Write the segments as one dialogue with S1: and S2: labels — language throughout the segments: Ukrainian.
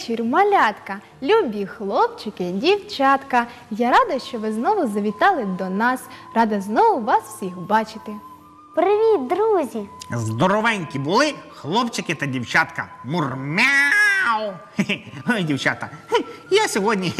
S1: вечір, малятка, любі хлопчики, дівчатка. Я рада, що ви знову завітали до нас. Рада знову вас всіх бачити.
S2: Привіт, друзі!
S3: Здоровенькі були хлопчики та дівчатка. Мурмяу! Хе-хе. Ой, дівчата, я сьогодні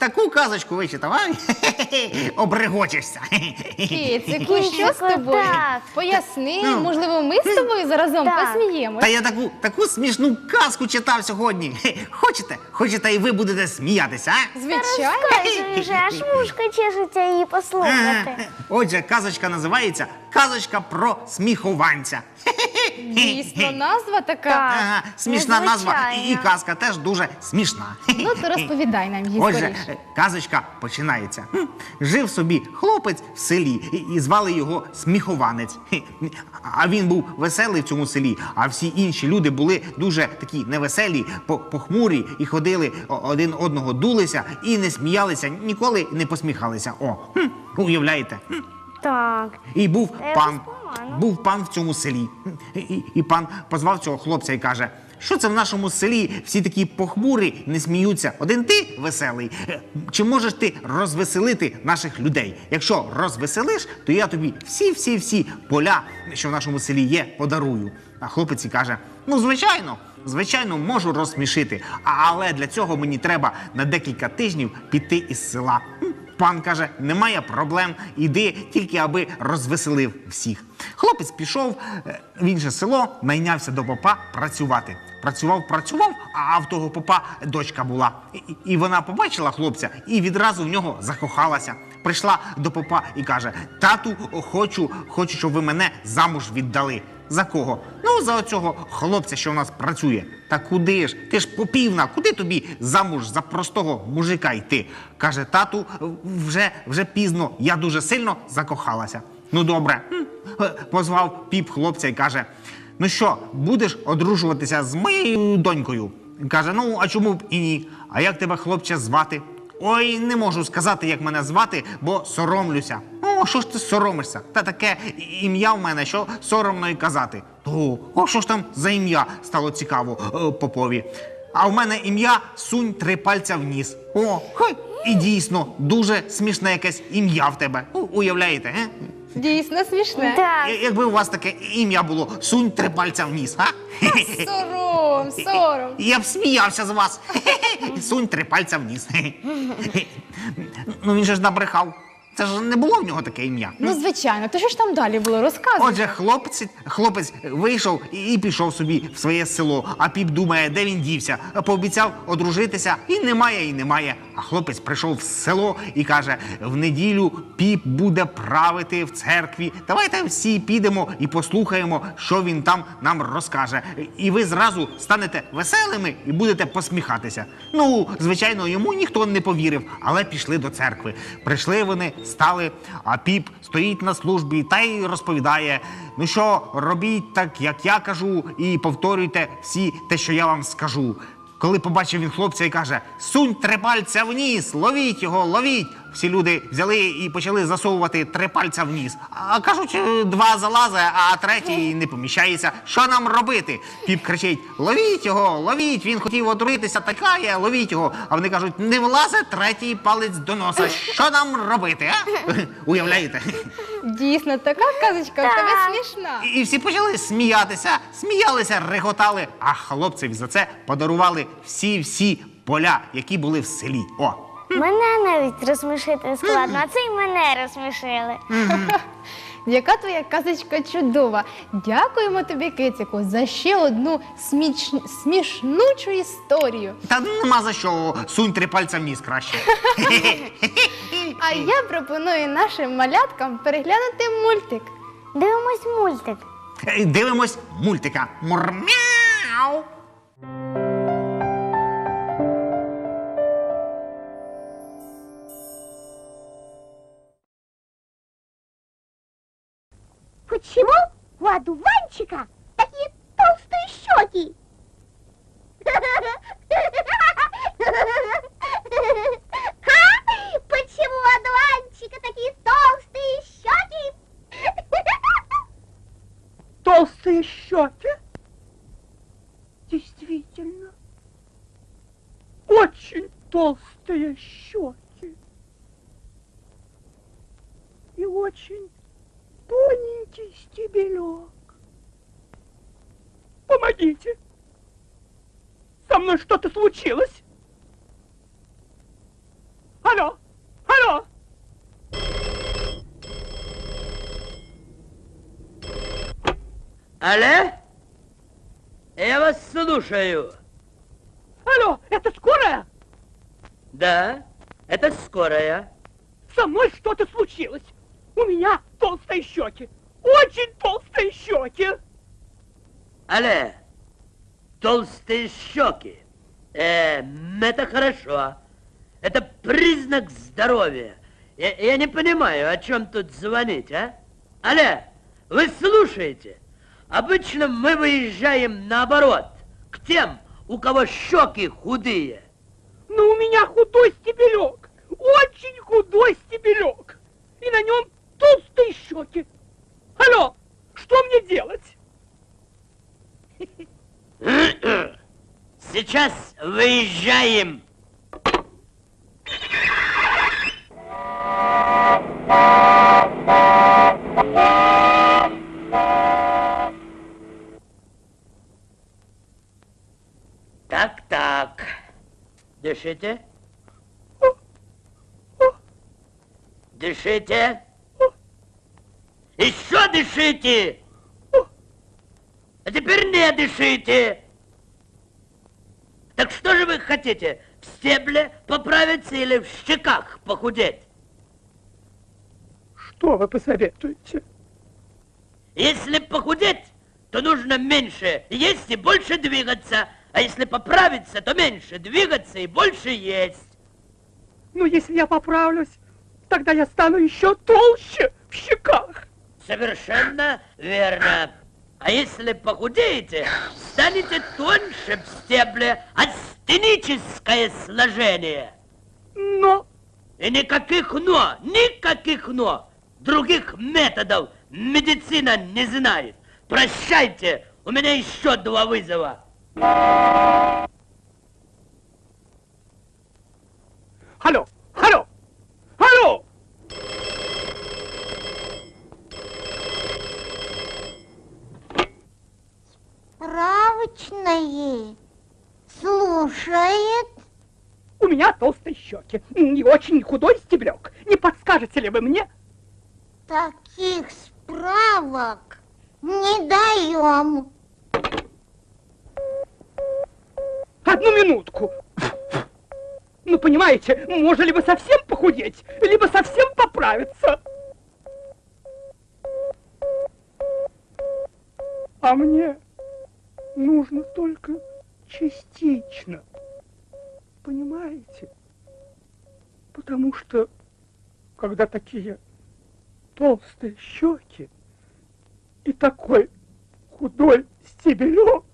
S3: таку казочку вичитав, хе-хе-хе, обрегочешся. Хе-хе-хе.
S1: Що з тобою?
S2: так.
S1: Поясни,
S3: Ну.
S1: можливо, ми з тобою заразом
S2: Так.
S1: посміємось.
S3: Та я таку, таку смішну казку читав сьогодні. Хочете? Хочете, і ви будете сміятися, а?
S1: Звичайно.
S2: Кажи вже, аж вушка чешеться її послухати.
S3: Отже, казочка називається Казочка про сміхованця.
S1: Дійсно, назва така.
S3: Ага, смішна назва. І, казка теж дуже смішна.
S1: Ну, то розповідай нам її
S3: Отже,
S1: скоріше.
S3: казочка починається. Хм. Жив собі хлопець в селі, і, і звали його Сміхованець. А він був веселий в цьому селі, а всі інші люди були дуже такі невеселі, по- похмурі і ходили о- один одного дулися і не сміялися, ніколи не посміхалися. О, хм, уявляєте? Хм.
S2: Так.
S3: І був
S2: Я
S3: пан,
S2: розпоману.
S3: був пан в цьому селі. І, і, і пан позвав цього хлопця і каже: що це в нашому селі всі такі похмурі, не сміються. Один ти веселий. Е, Чи можеш ти розвеселити наших людей? Якщо розвеселиш, то я тобі всі, всі, всі поля, що в нашому селі є, подарую. А хлопець і каже: ну, звичайно. Звичайно, можу розсмішити, а- але для цього мені треба на декілька тижнів піти із села. М, Пан каже, немає проблем, іди тільки аби розвеселив всіх. Хлопець пішов е, в інше село, найнявся до попа працювати. Працював, працював, а в того попа дочка була. І, і- вона побачила хлопця і відразу в нього закохалася. Прийшла до попа і каже: Тату, хочу, хочу, щоб ви мене замуж віддали. За кого? Ну, за оцього хлопця, що в нас працює. Та куди ж? Ти ж попівна, куди тобі замуж за простого мужика йти? Каже, тату, вже, вже пізно, я дуже сильно закохалася. Ну, добре. Е, Позвав піп хлопця і каже: Ну що, будеш одружуватися з моєю донькою? Каже, ну, а чому б і ні? А як тебе, хлопче, звати? Ой, не можу сказати, як мене звати, бо соромлюся. О, що ж ти соромишся? Та таке ім'я в мене, що соромно й казати. О, о, що ж там за ім'я стало цікаво е, попові. А в мене ім'я сунь три пальця вниз. О, хай, і дійсно, дуже смішне якесь ім'я в тебе. У- Уявляєте, е?
S1: Дійсно смішне.
S2: Так.
S3: Я- Якби у вас таке ім'я було сунь три пальця вниз, а?
S1: Сором, сором.
S3: Я б сміявся з вас. Сунь три пальця вниз. Ну він же ж набрехав. Це ж не було в нього таке ім'я.
S1: Ну, звичайно, то що ж там далі було? Розказуй.
S3: Отже, хлопець, хлопець вийшов і і пішов собі в своє село. А піп думає, де він дівся. Пообіцяв одружитися, і немає, і немає. А хлопець прийшов в село і каже: в неділю піп буде правити в церкві. Давайте всі підемо і послухаємо, що він там нам розкаже. І ви зразу станете веселими і будете посміхатися. Ну, звичайно, йому ніхто не повірив, але пішли до церкви. Прийшли вони, стали, а піп стоїть на службі та й розповідає: ну що, робіть так, як я кажу, і повторюйте всі те, що я вам скажу. Коли побачив він хлопця і каже: Сунь три пальця вниз, ловіть його, ловіть. Всі люди взяли і почали засовувати три пальця вниз. А кажуть, «Е, два залази, а третій не поміщається. Що нам робити? Піп кричить: ловіть його, ловіть! Він хотів одружитися, такає, ловіть його. А вони кажуть, не влазить третій палець до носа. Що нам робити? а? Уявляєте?
S1: Дійсно, така казочка в тебе смішна.
S3: І і всі почали сміятися, сміялися, реготали, а хлопцеві за це подарували всі-всі поля, які були в селі. О!
S2: Мене навіть розсмішити складно, а це й мене розсмішили.
S1: Яка твоя казочка чудова. Дякуємо тобі, Кицику, за ще одну сміч... смішнучу історію.
S3: Та нема за що, сунь три пальця вниз краще.
S1: А я пропоную нашим маляткам переглянути мультик.
S2: Дивимось мультик.
S3: Дивимось мультика. Мурмяу.
S4: У одуванчика такие толстые щеки?
S5: Помогите! Со мной что-то случилось? Алло! Алло!
S6: Алле? Я вас слушаю.
S5: Алло, это скорая?
S6: Да, это скорая.
S5: Со мной что-то случилось. У меня толстые щеки. Очень толстые щеки.
S6: Алле, толстые щеки. Э, это хорошо. Это признак здоровья. Я, я не понимаю, о чем тут звонить, а? Алле, вы слушаете? Обычно мы выезжаем наоборот, к тем, у кого щеки худые.
S5: Но у меня худой стебелек. Очень худой стебелек. И на нем толстые щеки. Алло, что мне делать?
S6: Сейчас выезжаем. Так, так. Дышите. Дышите. Еще дышите. А теперь не дышите. Так что же вы хотите? В стебле поправиться или в щеках похудеть?
S5: Что вы посоветуете?
S6: Если похудеть, то нужно меньше есть и больше двигаться. А если поправиться, то меньше двигаться и больше есть.
S5: Ну, если я поправлюсь, тогда я стану еще толще в щеках.
S6: Совершенно верно. А если похудеете, станете тоньше в стебле, астеническое сложение.
S5: Но
S6: И никаких «но», никаких «но». Других методов медицина не знает. Прощайте, у меня еще два вызова.
S5: Алло, алло!
S4: Справочное слушает.
S5: У меня толстые щеки и очень худой стебелек. Не подскажете ли вы мне?
S4: Таких справок не даем.
S5: Одну минутку. Ну, понимаете, можно либо совсем похудеть, либо совсем поправиться. А мне нужно только частично. Понимаете? Потому что, когда такие толстые щеки и такой худой стебелек,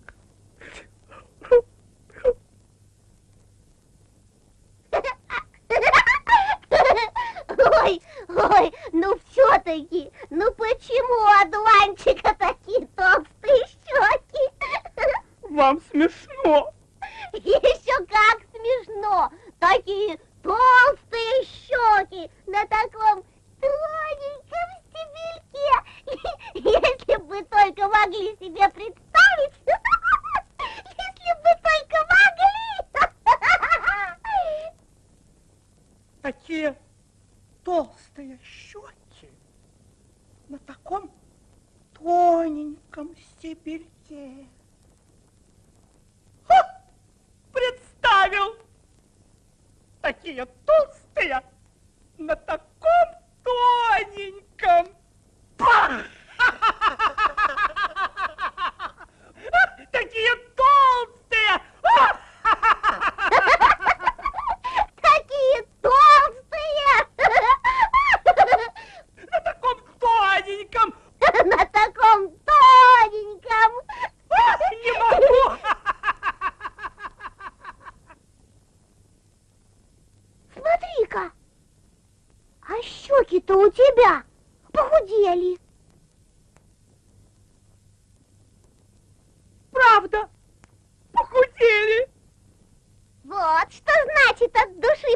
S4: Ой, ой, ну все-таки, ну почему у одуванчика такие толстые щеки?
S5: вам смешно.
S4: Еще! Такие толстые щеки на таком тоненьком стебельке. Если бы только могли себе представить, если бы только могли.
S5: Такие толстые щеки на таком тоненьком стебельке. Такие толстые на таком тоненьком. Пах!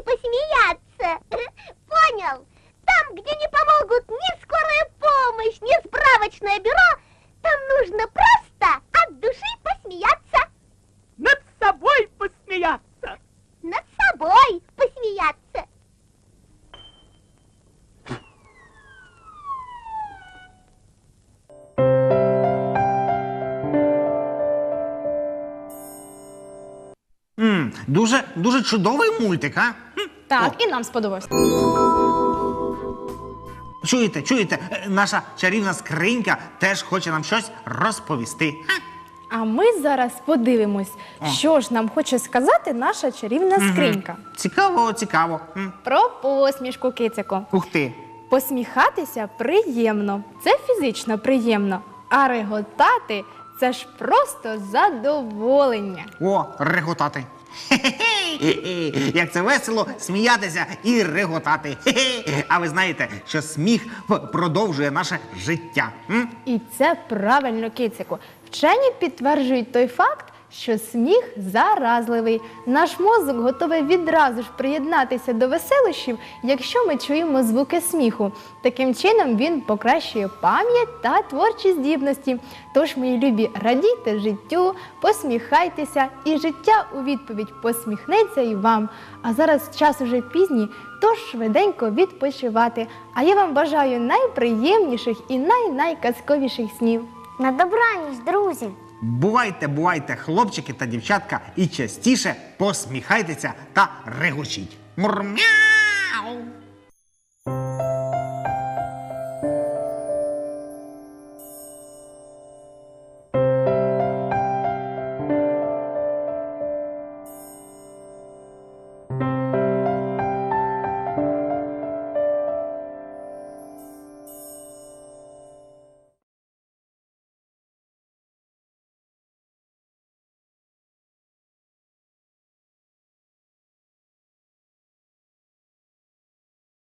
S4: Посмеяться. Понял? Там, где не помогут ни скорая помощь, ни справочное бюро, там нужно просто от души посмеяться.
S5: Над собой посмеяться.
S4: Над собой посмеяться.
S3: Дуже, дуже чудовий мультик, а?
S1: Так, і нам сподобався.
S3: Чуєте, чуєте, Е, наша чарівна скринька теж хоче нам щось розповісти.
S1: А ми зараз подивимось, що ж нам хоче сказати наша чарівна скринька.
S3: Цікаво, цікаво. М,
S1: Про посмішку кицику.
S3: Ух ти.
S1: Посміхатися приємно, це фізично приємно. А реготати це ж просто задоволення.
S3: О, реготати. Хе-хе-хе. Як це весело сміятися і реготати. А ви знаєте, що сміх продовжує наше життя.
S1: І це правильно, кицику. Вчені підтверджують той факт, що сміх заразливий. Наш мозок готовий відразу ж приєднатися до веселощів, якщо ми чуємо звуки сміху. Таким чином він покращує пам'ять та творчі здібності. Тож, мої любі, радійте життю, посміхайтеся, і життя у відповідь посміхнеться і вам. А зараз час уже пізній, тож швиденько відпочивати. А я вам бажаю найприємніших і най-найказковіших снів.
S2: На добраніч, друзі!
S3: Бувайте, бувайте, хлопчики та дівчатка, і частіше посміхайтеся та регочіть. Мурмяу!